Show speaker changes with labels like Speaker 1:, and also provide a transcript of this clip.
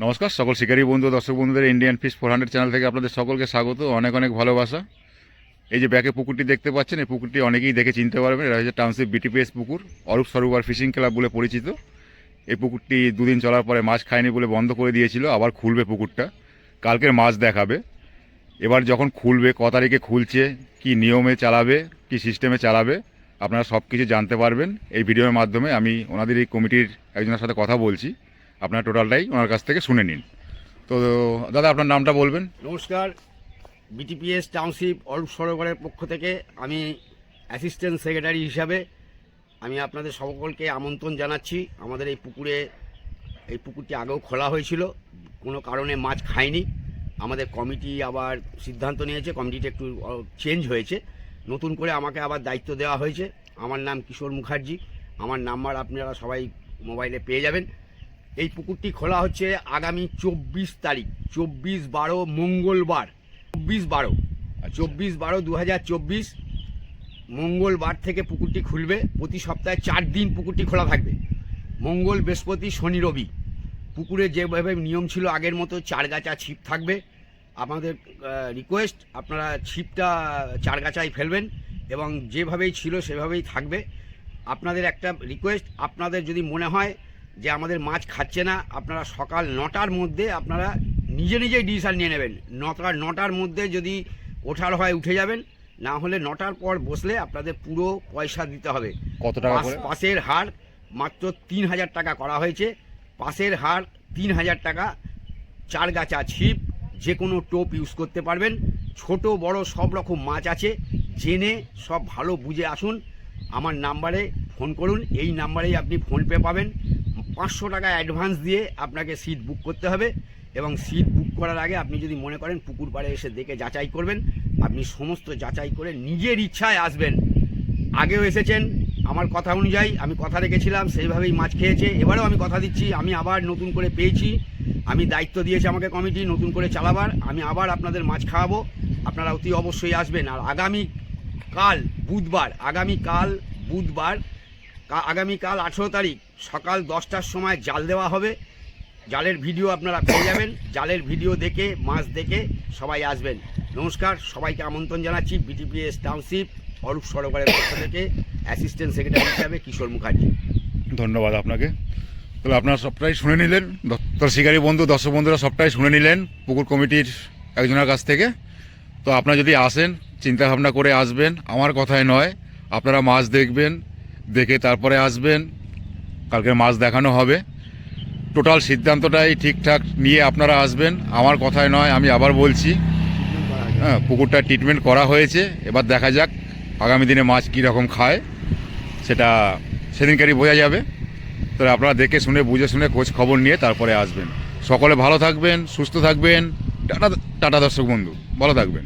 Speaker 1: নমস্কার, সকল শিকারী বন্ধু, দর্শক বন্ধুদের Indian fish four hundred channel থেকে আপনাদের সকলকে স্বাগত, অনেক অনেক ভালোবাসা। এই যে ব্যাকে পুকুরটি দেখতে পাচ্ছেন, এই পুকুরটি অনেকেই দেখে চিনতে পারবেন, এটা হচ্ছে টাউনশিপ বিটিপিএস পুকুর, অরূপ সরোবর ফিশিং ক্লাব বলে পরিচিত। এই পুকুরটি দুদিন চলার পরে মাছ খায়নি বলে বন্ধ করে দিয়েছিল, আবার খুলবে পুকুরটা, কালকের মাছ দেখাবে। এবার যখন খুলবে, ক তারিখে খুলছে, কি নিয়মে চালাবে, কি সিস্টেমে চালাবে, আপনারা সব কিছু জানতে পারবেন। এই ভিডিওর মাধ্যমে আমি ওনাদের এই কমিটির একজনের সাথে কথা বলছি। আপনারা টোটালটাই ওনার কাছ থেকে শুনে নিন। তো, দাদা, আপনার নামটা বলবেন?
Speaker 2: নমস্কার। বিটিপিএস টাউনশিপ অরূপ সরোবরের পক্ষ থেকে আমি অ্যাসিস্ট্যান্ট সেক্রেটারি হিসাবে আমি আপনাদের সকলকে আমন্ত্রণ জানাচ্ছি। আমাদের এই পুকুরে, এই পুকুরটি আগেও খোলা হয়েছিল, কোনো কারণে মাছ খায়নি। আমাদের কমিটি আবার সিদ্ধান্ত নিয়েছে, কমিটিটা একটু চেঞ্জ হয়েছে। নতুন করে আমাকে আবার দায়িত্ব দেওয়া হয়েছে। আমার নাম কিশোর মুখার্জি। আমার নাম্বার আপনারা সবাই মোবাইলে পেয়ে যাবেন। এই পুকুরটি খোলা হচ্ছে আগামী চব্বিশ তারিখ চব্বিশ বারো মঙ্গলবার চব্বিশ বারো চব্বিশ বারো দু হাজার চব্বিশ মঙ্গলবার থেকে পুকুরটি খুলবে। প্রতি সপ্তাহে চার দিন পুকুরটি খোলা থাকবে। মঙ্গল বৃহস্পতি শনি রবি পুকুরে যেভাবে নিয়ম ছিল আগের মতো চার গাছা ছিপ থাকবে। আমাদের রিকোয়েস্ট আপনারা ছিপটা চার গাছায় ফেলবেন এবং যেভাবেই ছিল সেভাবেই থাকবে। আপনাদের একটা রিকোয়েস্ট আপনাদের যদি মনে হয় যে আমাদের মাছ খাচ্ছে না আপনারা সকাল নটার মধ্যে আপনারা নিজে নিজেই ডিসিশন নিয়ে নেবেন। নটা নটার মধ্যে যদি ওঠার হয় উঠে যাবেন না হলে নটার পর বসলে আপনাদের পুরো পয়সা দিতে হবে।
Speaker 1: কত টাকা
Speaker 2: পাশের হার মাত্র তিন হাজার টাকা করা হয়েছে। পাশের হার তিন হাজার টাকা চার গাছা ছিপ যে কোনো টোপ ইউজ করতে পারবেন। ছোট বড় সব রকম মাছ আছে। জেনে সব ভালো বুঝে আসুন। আমার নাম্বারে ফোন করুন। এই নাম্বারেই আপনি ফোনপে পাবেন। পাঁচশো টাকা অ্যাডভান্স দিয়ে আপনাকে সিট বুক করতে হবে এবং সিট বুক করার আগে আপনি যদি মনে করেন পুকুর পাড়ে এসে দেখে যাচাই করবেন, আপনি সমস্ত যাচাই করে নিজের ইচ্ছায় আসবেন। আগেও এসেছেন, আমার কথা অনুযায়ী আমি কথা রেখেছিলাম, সেইভাবেই মাছ খেয়েছে, এবারেও আমি কথা দিচ্ছি, আমি আবার নতুন করে পেয়েছি, আমি দায়িত্ব দিয়েছি আমাকে কমিটি, নতুন করে চালাবার, আমি আবার আপনাদের মাছ খাওয়াবো, আপনারা অতি অবশ্যই আসবেন। আর আগামী কাল বুধবার, আগামী কাল বুধবার আগামীকাল আঠেরো তারিখ সকাল দশটার সময় জাল দেওয়া হবে। জালের ভিডিও আপনারা পেয়ে যাবেন। জালের ভিডিও দেখে, মাছ দেখে সবাই আসবেন। নমস্কার, সবাইকে আমন্ত্রণ জানাচ্ছি বিটিপিএস টাউনশিপ, অরূপ সরোবরের পক্ষ থেকে। অ্যাসিস্ট্যান্ট সেক্রেটারি হিসাবে কিশোর মুখার্জি।
Speaker 1: ধন্যবাদ আপনাকে। তাহলে আপনারা সবটাই শুনে নিলেন। তোর শিকারী বন্ধু, দর্শক বন্ধুরা সবটাই শুনে নিলেন পুকুর কমিটির একজনের কাছ থেকে। তো আপনারা যদি আসেন চিন্তা ভাবনা করে আসবেন, আমার কথায় নয়। আপনারা মাছ দেখবেন, দেখে তারপরে আসবেন। কালকে মাছ দেখানো হবে। টোটাল সিদ্ধান্তটাই ঠিকঠাক নিয়ে আপনারা আসবেন। আমার কথায় নয়, আমি আবার বলছি হ্যাঁ পুকুরটা ট্রিটমেন্ট করা হয়েছে। এবার দেখা যাক আগামী দিনে মাছ কী রকম খায়, সেটা সেদিনকারই বোঝা যাবে। তো আপনারা দেখে শুনে, বুঝে শুনে খোঁজ খবর নিয়ে তারপরে আসবেন। সকলে ভালো থাকবেন, সুস্থ থাকবেন। টাটা টাটা দর্শক বন্ধু, ভালো থাকবেন।